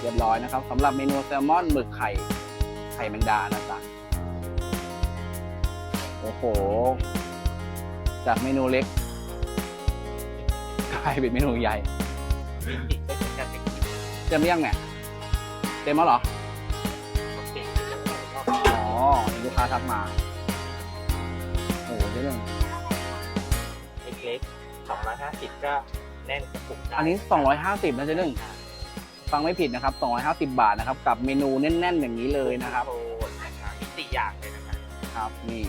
เรียบร้อยนะครับสำหรับเมนูแซลมอนหมึกไข่ไข่แมงดานะจ๊ะโอ้โห จากเมนูเล็กกลายเป็นเมนูใหญ่วินดิกเป็นการเป็นกินเต็มหรือยังเนี่ยเต็มแล้วเหรอของเด็กอ๋อลูกค้าทักมาโอ้โหเจ๊หนึ่งเล็กๆสองร้อยห้าสิบก็แน่นกระปุกได้อันนี้ 250นะเจ๊หนึ่ง ฟังไม่ผิดนะครับ 250 บาทนะครับ กับเมนูแน่นๆ อย่างนี้เลยนะครับโอ้นะครับมีสี่อย่างเลยนะครับครับนี่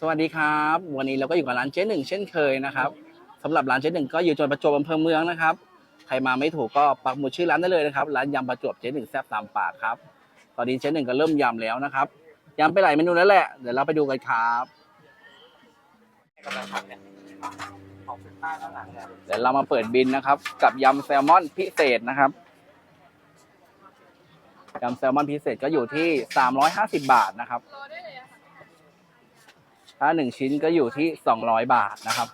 สวัสดีครับ วันนี้เราก็อยู่กับร้านเจ๊หนึ่งเช่นเคยนะครับสำหรับร้านเจ๊หนึ่งก็อยู่จังหวัดประจวบอำเภอเมืองนะครับ ใครมาไม่ถูกก็ปักหมุดชื่อร้านได้เลยนะครับ ร้านยำประจวบเจ๊หนึ่งแซ่บตามปากครับ ตอนนี้เจ๊หนึ่งก็เริ่มยำแล้วนะครับ ยำไปหลายเมนูแล้วแหละ เดี๋ยวเราไปดูกันครับกำลังทำเนี่ยของคุณป้าข้างหลังเนี่ยเดี๋ยวเรามาเปิดบินนะครับ กับยำแซลมอนพิเศษนะครับยำแซลมอนพิเศษก็อยู่ที่ 350 บาทนะครับ ถ้าหนึ่งชิ้นก็อยู่ที่ 200 บาทนะครับ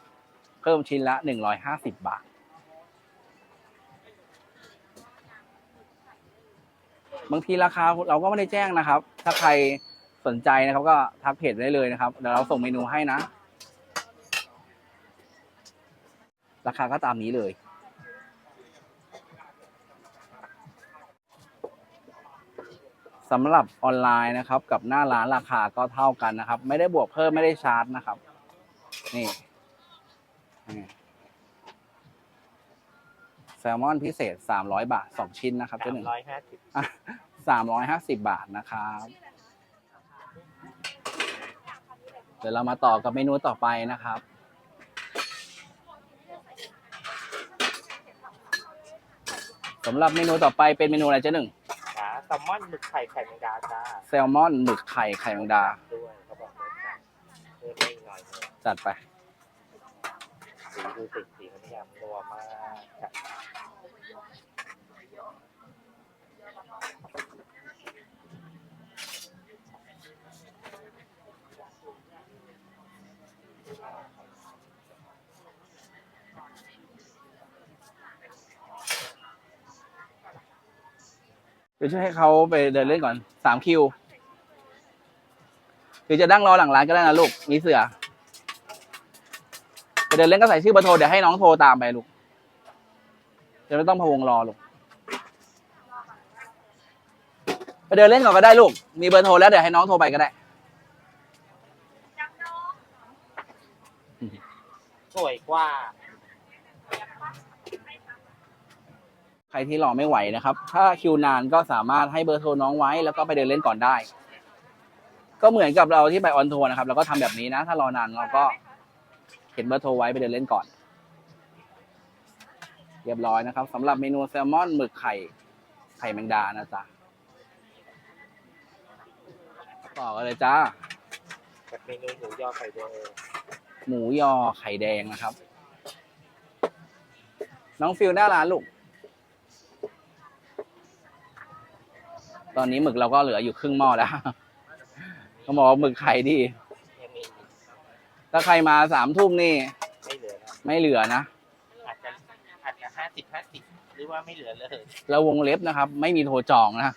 เพิ่มชิ้นละ 150 บาท บางทีราคาเราก็ไม่ได้แจ้งนะครับ ถ้าใคร สนใจนะครับก็ทักเพจได้เลยนะครับเดี๋ยวเราส่งเมนูให้นะ ราคาก็ตามนี้เลยสำหรับออนไลน์นะครับ กับหน้าร้านราคาก็เท่ากันนะครับ ไม่ได้บวกเพิ่มไม่ได้ชาร์จนะครับ นี่นี่แซลมอนพิเศษ 300 บาท 2 ชิ้นนะครับสาเจ๊หมนึ่งร้อยห้าสิบสามร้อยห้าสิบบาทนะครับ เดี๋ยวเรามาต่อกับเมนูต่อไปนะครับ สำหรับเมนูต่อไปเป็นเมนูอะไรเจ๊หนึ่งขาแซลมอนหมึกไข่ไข่แมงดาจ้าแซลมอนหมึกไข่ไข่แมงดา ด้วยเขาบอกเลยจ้ะเพิ่มได้อีกหน่อยนึงจัดไป สีดูสิสีมันยำนัวมากค่ะ ดี๋ยวช่วยให้เขาไปเดินเล่นก่อนสามคิวหรือจะนั่งรอหลังร้านก็ได้นะลูก มีเสือไปเดินเล่นก็ใส่ชื่อเบอร์โทรเดี๋ยวให้น้องโทรตามไปลูกจะไม่ต้องพะวงรอลูกไปเดินเล่นก่อนก็ได้ลูก มีเบอร์โทรแล้วเดี๋ยวให้น้องโทรไปก็ได้สวยกว่า ใครที่รอไม่ไหวนะครับ ถ้าคิวนานก็สามารถให้เบอร์โทรน้องไว้ แล้วก็ไปเดินเล่นก่อนได้ ก็เหมือนกับเราที่ไปออนทัวร์นะครับเราก็ทำแบบนี้นะ ถ้ารอนานเราก็เขียนเบอร์โทรไว้ไปเดินเล่นก่อน เรียบร้อยนะครับสำหรับเมนูแซลมอนหมึกไข่ไข่แมงดานะจ๊ะต่อกันเลยจ้ากับเมนูหมูยอไข่แดงหมูยอไข่แดงนะครับ น้องฟิลหน้าร้านลูก ตอนนี้หมึกเราก็เหลืออยู่ครึ่งหม้อแล้วเขาบอกว่าหมึกไข่ดียังมีอีกถ้าใครมาสามทุ่มนี่ ไม่เหลือนะไม่เหลือนะ อาจจะอาจจะห้าสิบห้าสิบหรือว่าไม่เหลือเลยแล้ววงเล็บนะครับ ไม่มีโทรจองนะ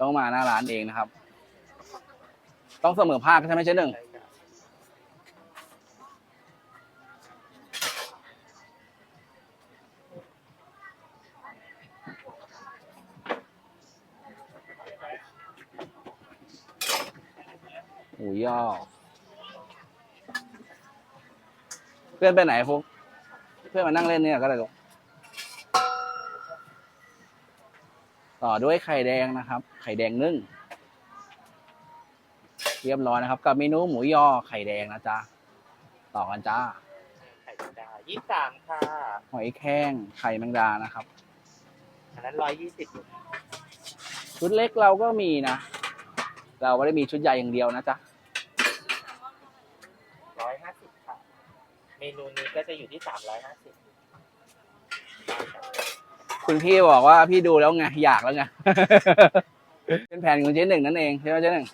ต้องมาหน้าร้านเองนะครับ ต้องเสมอภาคใช่ไหมเจ๊หนึ่ง ใช่ครับ หมู ยอเพื่อนไปไหนฟุก เพื่อนมานั่งเล่นเนี่ยก็ได้ลูกต่อด้วยไข่แดงนะครับ ไข่แดงนึ่ง เรียบร้อยนะครับ กับเมนูหมูยอไข่แดงนะจ๊ะ ต่อกันจ้า ไข่แมงดายี่สิบสามค่ะ หอยแข้งไข่แมงดานะครับ อันนั้นร้อยยี่สิบชุดเล็กเราก็มีนะ เราไม่ได้มีชุดใหญ่อย่างเดียวนะจ๊ะ ร้อยห้าสิบค่ะ เมนูนี้ก็จะอยู่ที่สามร้อยห้าสิบคุณพี่บอกว่าพี่ดูแล้วไงอยากแล้วไง เป็นแผนของเจ๊หนึ่งนั่นเองใช่ไหมเจ๊หนึ่ง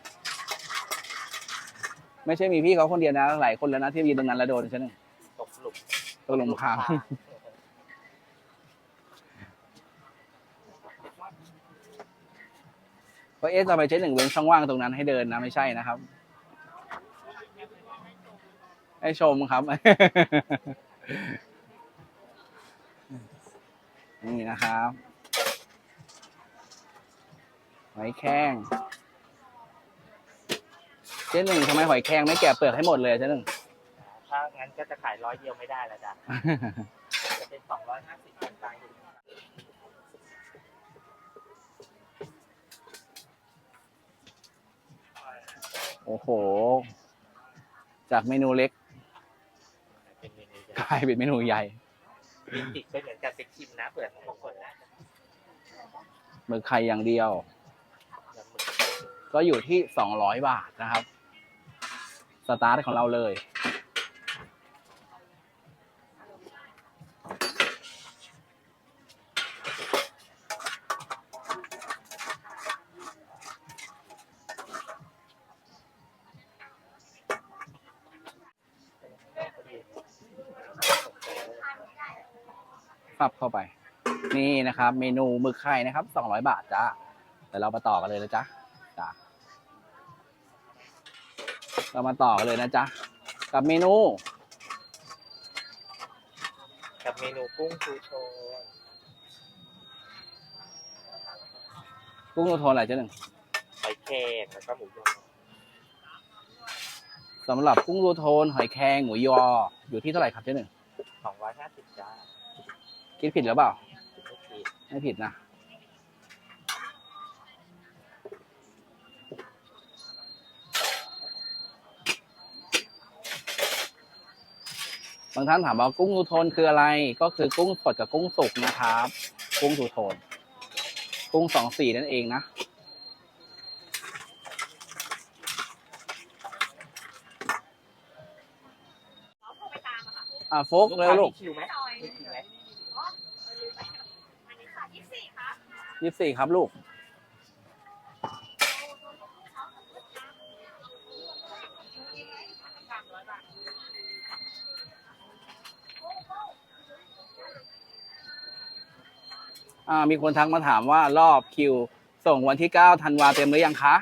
ไม่ใช่มีพี่เขาคนเดียวนะ หลายคนแล้วนะที่ยืนตรงนั้นแล้วโดนใช่ไหมตกหลุมตกหลุมพรางเพราะเอ๊ะจะไปเจ๊หนึ่งเว้นช่องว่างตรงนั้นให้เดินนะไม่ใช่นะครับ ให้ชมครับ นี่นะครับหอยแครงเจ๊หนึ่งทำไมหอยแครงไม่แกะเปลือกให้หมดเลยเจ๊หนึ่งถ้างั้นก็จะขายร้อยเดียวไม่ได้แล้วจ้ะ จะเป็นสองร้อยห้าสิบเป็นตังค์โอ้โห จากเมนูเล็กเป็นเมนู กลายเป็นเมนูใหญ่บินติดไปเหมือนกันไปชิมนะเผื่อของบางคนนะหมึกไข่อย่างเดียวแล้วหมึกก็อยู่ที่สองร้อยบาทนะครับ สตาร์ทของเราเลย ปรับเข้าไป นี่นะครับ เมนูหมึกไข่นะครับสองร้อยบาทจ้าแต่เรามาต่อกันเลยนะจ๊ะจ้าเรามาต่อกันเลยนะจ๊ะกับเมนู กับเมนูกุ้งชูโชนกุ้งโทนอะไรเจ๊หนึ่งหอยแครงแล้วก็หมูยอสำหรับกุ้งโทน หอยแครงหมูยออยู่ที่เท่าไหร่ครับเจ๊หนึ่งสองร้อยห้าสิบจ้าคิดผิดหรือเปล่า ไม่ผิดไม่ผิดนะบางท่านถามว่ากุ้งทูโทนคืออะไร ก็คือกุ้งสดกับกุ้งสุกนะครับ กุ้งทูโทน กุ้งสองสีนั่นเองนะอะโฟกเลยลูกมีคิวไหมมีคิวไหม ยี่ สิบสี่ครับลูก อ่า มีคนทักมาถามว่ารอบคิว ส่งวันที่เก้าธันวาเต็มหรือยังคะ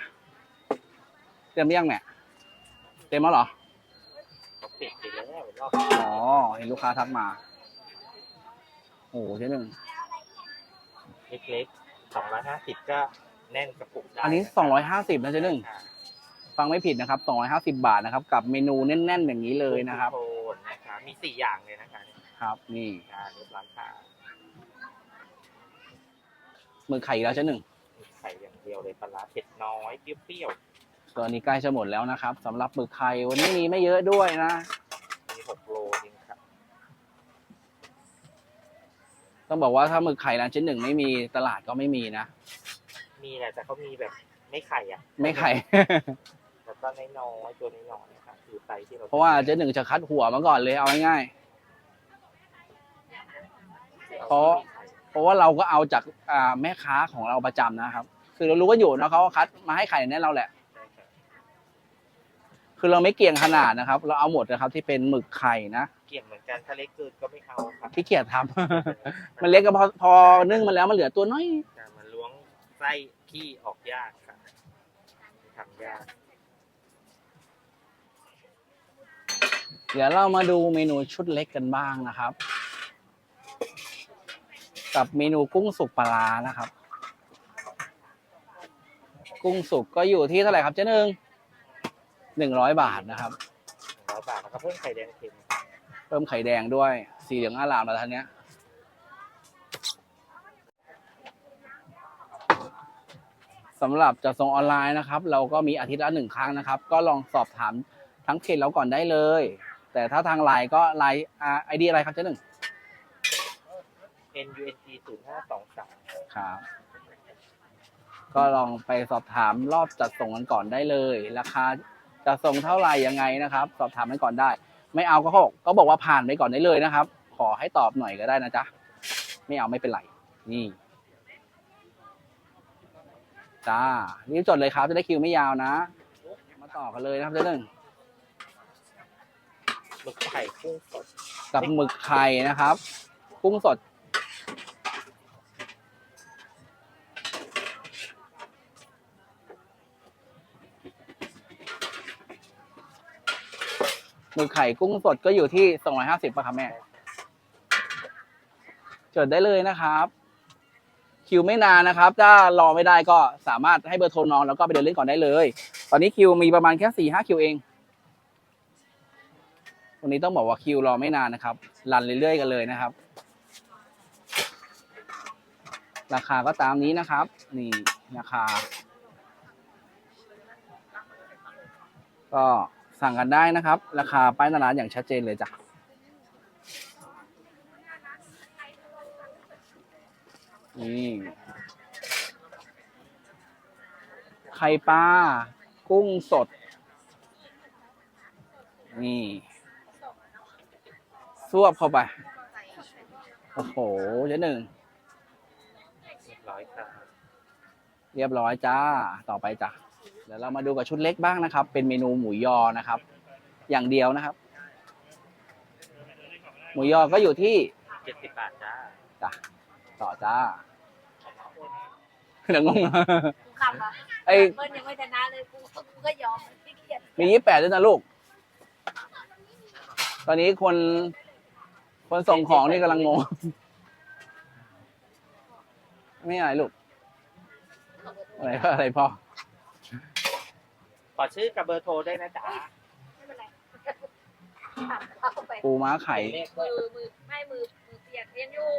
เต็มหรือยังเนี่ยเต็มแล้วเหรอปิดไปแล้วรอบอ๋อ เห็นลูกค้าทักมา โอ้โหเจ๊หนึ่ง เล็กๆ สองร้อยห้าสิบก็แน่นกระปุกได้อันนี้สองร้อยห้าสิบนะเจ๊หนึ่งค่ะฟังไม่ผิดนะครับสองร้อยห้าสิบาทนะครับ กับเมนูแน่น ๆ อย่างนี้เลยนะครับ โคนนะคะมีสี่อย่างเลยนะคะเนี่ยครับ นี่อ่าเรียบร้อยค่ะหมือไข่อีกแล้วเจ๊หนึ่งมีไข่อย่างเดียวเลยปลาร้าเผ็ดน้อยเปรี้ยวตัวนี้ใกล้จะหมดแล้วนะครับสำหรับหมึกไข่วันนี้มีไม่เยอะด้วยนะ ๆมีหกโลจริงครับ ต้องบอกว่าถ้าหมึกไข่ร้านเจ๊หนึ่งไม่มีตลาดก็ไม่มีนะ มีแหละแต่เขามีแบบไม่ไข่อะไม่ไข่ แล้วก็น้อยๆตัวน้อยๆนะครับคือไซส์ที่เราเพราะว่าเจ๊หนึ่งจะคัดหัวมาก่อนเลยเอาง่าย เพราะ ๆเพราะว่าเราก็เอาจากอ่าแม่ค้าของเราประจำนะครับ คือเรารู้ว่าอยู่นะเขาก็คัดมาให้ไข่ในเราแหละใช่ ครับคือเราไม่เกี่ยงขนาดนะครับ เราเอาหมดนะครับที่เป็นหมึกไข่นะเกี่ยงเหมือนกันถ้าเล็กเกินก็ไม่เอาครับที่เกียจทำ มันเล็กก็พอพอนึ่งมาแล้วมันเหลือตัวน้อยการมันล้วงไส้ขี้ออกยากครับทำยากเดี๋ยวเรามาดูเมนูชุดเล็กกันบ้างนะครับ กับเมนูกุ้งสุกปลาร้านะครับ กุ้งสุกก็อยู่ที่เท่าไหร่ครับเจ๊หนึ่ง หนึ่งร้อยบาทนะครับหนึ่งร้อยบาทแล้วก็เพิ่มไข่แดงเค็มเพิ่มไข่แดงด้วย สีเหลืองอารามแล้วท่านเนี้ยสำหรับจะส่งออนไลน์นะครับ เราก็มีอาทิตย์ละหนึ่งครั้งนะครับ ก็ลองสอบถามทั้งเพจเราก่อนได้เลย แต่ถ้าทางไลน์ก็ไลน์ไอดีอะไรครับเจ๊หนึ่ง N U N G ศูนย์ห้าสองสามครับ ก็ลองไปสอบถามรอบจัดส่งกันก่อนได้เลย ราคา จะส่งเท่าไหร่ยังไงนะครับ สอบถามกันก่อนได้ ไม่เอาก็บอกก็บอกว่าผ่านไปก่อนได้เลยนะครับ ขอให้ตอบหน่อยก็ได้นะจ๊ะไม่เอาไม่เป็นไรนี่จ้ารีบจดเลยครับ จะได้คิวไม่ยาวนะ มาต่อกันเลยนะครับเจ๊หนึ่งหมึกไข่กุ้งสดกับหมึกไข่นะครับ กุ้งสด หมึกไข่กุ้งสดก็อยู่ที่250ป่ะครับแม่จดได้เลยนะครับ คิวไม่นานนะครับ ถ้ารอไม่ได้ก็สามารถให้เบอร์โทรน้องแล้วก็ไปเดินเล่นก่อนได้เลย ตอนนี้คิวมีประมาณแค่สี่ห้าคิวเองวันนี้ต้องบอกว่าคิวรอไม่นานนะครับรันเรื่อยๆกันเลยนะครับ ราคาก็ตามนี้นะครับ นี่ราคา ก็ สั่งกันได้นะครับ ราคาป้ายหน้าร้านอย่างชัดเจนเลยจ้ะนี่ไข่ปลากุ้งสด นี่ซวบเข้าไป โอ้โหเจ๊หนึ่ง เรียบร้อยครับเรียบร้อยจ้า ต่อไปจ้ะ เดี๋ยวเรามาดูกับชุดเล็กบ้างนะครับ เป็นเมนูหมูยอนะครับ อย่างเดียวนะครับ หมูยอก็อยู่ที่เจ็ดสิบบาทจ้าจ้ะต่อจ้าเดี๋ยวงง กูขับอะไอ้ เบิ้ลยังไม่ชนะเลยกูกูก็ยอมไม่เครียดมียี่แปดด้วยนะลูก ตอนนี้คน คนส่งของนี่กำลังงง ไม่อะไรลูก อะไรพ่ออะไรพ่อ ขอชื่อกับเบอร์โทรได้วยนะจ๊ะไม่เป็นไรถามเข้าไปปูม้าไข่ เลขมือมือไม่มือมือเปียกยังอยู่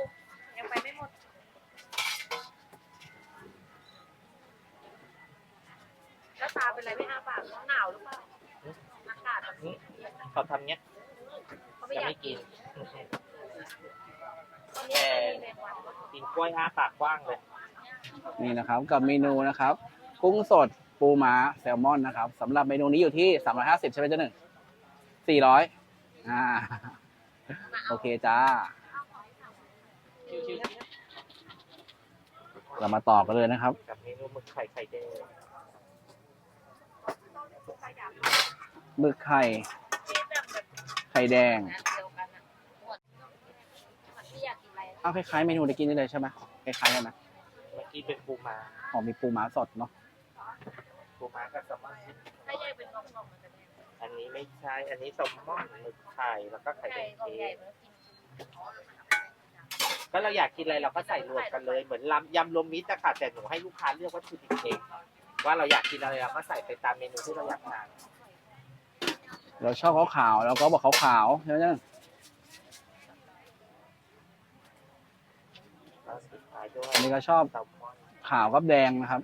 ยังไปไม่หมดแล้วตาเป็นไรไม่อ้าปากหนาวหรือเปล่าอากาศแบบนี้เขาทำเนี้ยเขาไม่จะอยากไม่กิกินนตอนนี้มันมีแมงวันกินกล้วยอ้าปากกว้างเลย นี่นะครับกับเมนูนะครับ กุ้งสด ปูม้าแซลมอนนะครับสำหรับเมนูนี้อยู่ที่สามร้อยห้าสิบใช่ไหมเจ๊หนึ่งสี่ร้อยอ่าโอเคจ้า เรามาต่อกันเลยนะครับ กับเมนูหมึกไข่ไข่แดงหมึกไข่ ไข่แดงเดียวกันอะหมดมันไม่อยากกินอะไรเอาคล้ายๆเมนูตะกี้นี่เลยใช่ไหมคล้ายๆกันนะเมื่อกี้เป็นปูม้าหอมมีปูม้าสดเนาะ ปูม้ากับแซลมอนถ้าใหญ่เป็นกล่องๆมันจะเป็นอันนี้ไม่ใช่ อันนี้แซลมอนหมึกไข่แล้วก็ไข่ใหแดญ่งกล่องเค้ใหญ่กมันกินก็เราอยากกินอะไรเราก็ใส่รวมกันเลยเหมือนลำยำรวมมิตรอะค่ะแต่หนูให้ลูกค้าเลือกวัตถุดิบเองว่าเราอยากกินอะไรเราก็ใส่ไปตามเมนูที่เราอยากทานเราชอบขาวๆเราก็บอกขาวๆใช่ไหมเจ๊หนึ่งแล้วสุดท้ายด้วยอันนี้ก็ชอบแซลมอนขาวกับแดงนะครับ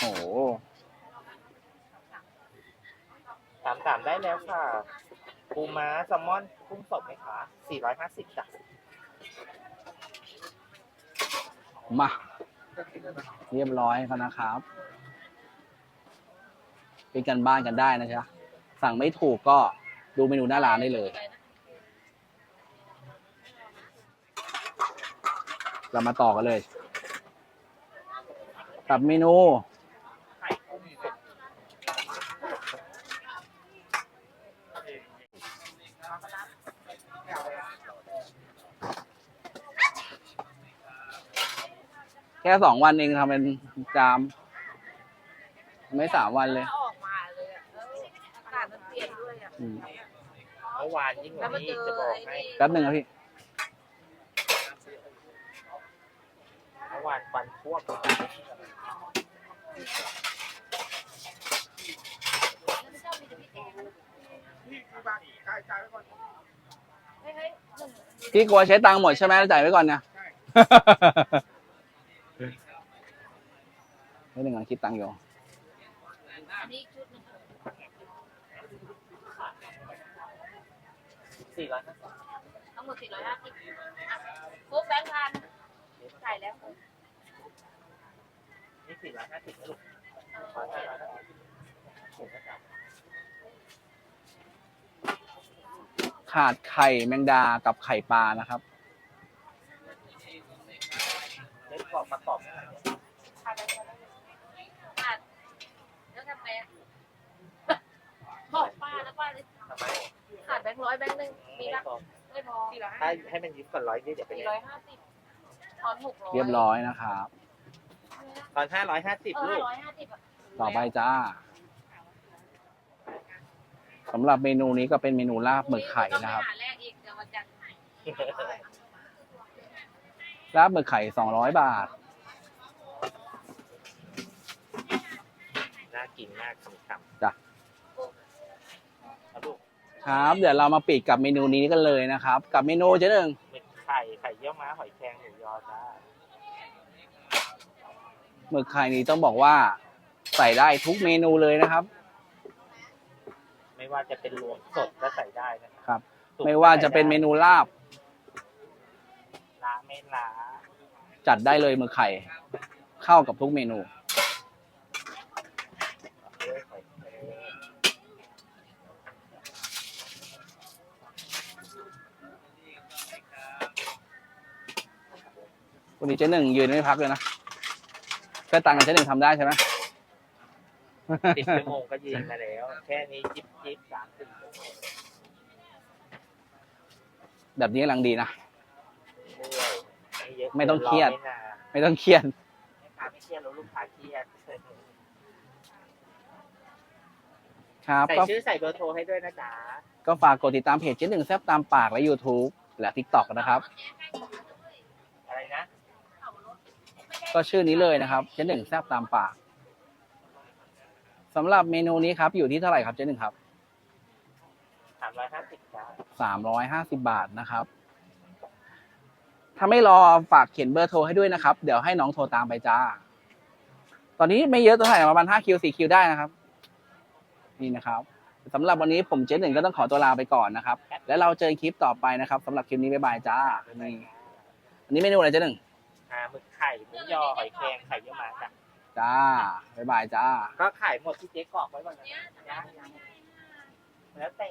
โอ้โหสามสามได้แล้วค่ะ ปูม้าแซลมอนกุ้งสดไหมคะ450จ้ะมา เรียบร้อยกันนะครับเป็นกันบ้านกันได้นะจ๊ะสั่งไม่ถูกก็ดูเมนูหน้าร้านได้เลย เรามาต่อกันเลย กับเมนู ไข่กุ้งสด แค่สองวันเองทำเป็นจาม ไม่สามวันเลย ออกมาเลยอะแล้วอากาศมันเปลี่ยนด้วยอะอืม เมื่อวานยิ่งกแล้วว่ามานี้เจอจะบอกไอ้ให้นี่แป๊บหนึ่งครับพี่ เมื่อวานฟันพวกเฮ้ยเฮ้ยหนึ่งพี่กลัวใช้ตังค์หมดใช่ไหมจ่ายไว้ก่อนนะ ไม่หนึ่งกำลังคิดตังค์อยู่สี่ร้อยห้าสิบทั้งหมดสี่ร้อยห้าสิบครบแบงค์พันจ่ายแล้วนี่สี่ร้อยห้าสิบลูกขอให้ร้อยห้าสิบขาดไข่แมงดากับไข่ปลานะครับเล็กกรอบประกอบ ขาดขาดแล้วทำไงอะบอกป้าแล้วป้าเลย ทำไม ค์ร้อยแบงค์หนึ่งมีไม่ปะพอไม่พอถ้าให้มันยิบก่อนร้อยนี่เดี๋ยวเป็นสี่ไงร้อยห้าสิบทอนหกร้อยเรียบร้อยนะครับ ตอนห้าร้อยห้าสิบเออลูกร้อยห้าสิบอะต่อไปจ้าสำหรับเมนูนี้ก็เป็นเมนูลาบหมึกไข่นะครับ ต้องไปหาแรกอีกเดี๋ยววันจันทร์ลาบหมึกไข่สองร้อยบาท น่ากินมากคำคำ จ้ะ เอาลูก ครับ เดี๋ยวเรามาปิดกับเมนูนี้กันเลยนะครับ กับเมนูเจ๊หนึ่งหมึกไข่ไข่เยี่ยวม้าหอยแครงหมูยอจ้าหมึกไข่นี้ต้องบอกว่าใส่ได้ทุกเมนูเลยนะครับ ไม่ว่าจะเป็นรวมสดก็ใส่ได้นะคครัรับ สุกไม่ว่าจะเป็นเมนูลาบล้าไม่ล้า จัดได้เลยหมึกไข่ เข้ากับทุกเมนู เอาด้วยหอยแครง วันนี้เจ๊หนึ่งยืนไม่พักเลยนะแค่ตังค์กับเจ๊หนึ่งทำได้ใช่ไหมสิบชั่วโมงก็ยืนมาแล้ว แค่นี้จิบจิบสามสิบชั่วโมงแบบนี้กำลังดีนะเรื่อยไม่เยอะไม่ต้องเครียด ไม่นานไม่ต้องเครียดแม่ค้าไม่เครียดแล้วลูกค้าเครียดครับใส่ก็ชื่อใส่เบอร์โทรให้ด้วยนะจ๊ะก็ฝากกดติดตามเพจเจ๊หนึ่งแซบตามปากและ YouTube และ TikTok นะครับอะไรนะ ก็ชื่อนี้เลยนะครับเจ๊หนึ่งแซบตามปากสำหรับเมนูนี้ครับอยู่ที่เท่าไหร่ครับเจ๊หนึ่งครับสามร้อยห้าสิบจ้าสามร้อยห้าสิบาทนะครับ ถ้าไม่รอฝากเขียนเบอร์โทรให้ด้วยนะครับ เดี๋ยวให้น้องโทรตามไปจ้า ตอนนี้ไม่เยอะเท่าไหร่ประมาณห้าคิวสี่คิวได้นะครับ นี่นะครับสำหรับวันนี้ผมเจ๊หนึ่งก็ต้องขอตัวลาไปก่อนนะครับ แล้วเราเจอคลิปต่อไปนะครับสำหรับคลิปนี้บ๊ายบายจ้านี่อันนี้เมนูอะไรเจ๊หนึ่งอ่า หมึกไข่หมูยอหอยแครงไข่เยี่ยวม้าจ้ะจ้าบ๊ายบายจ้า ก็ขายหมดที่เจ๊กรอกไว้ก่อนนะแล้วแต่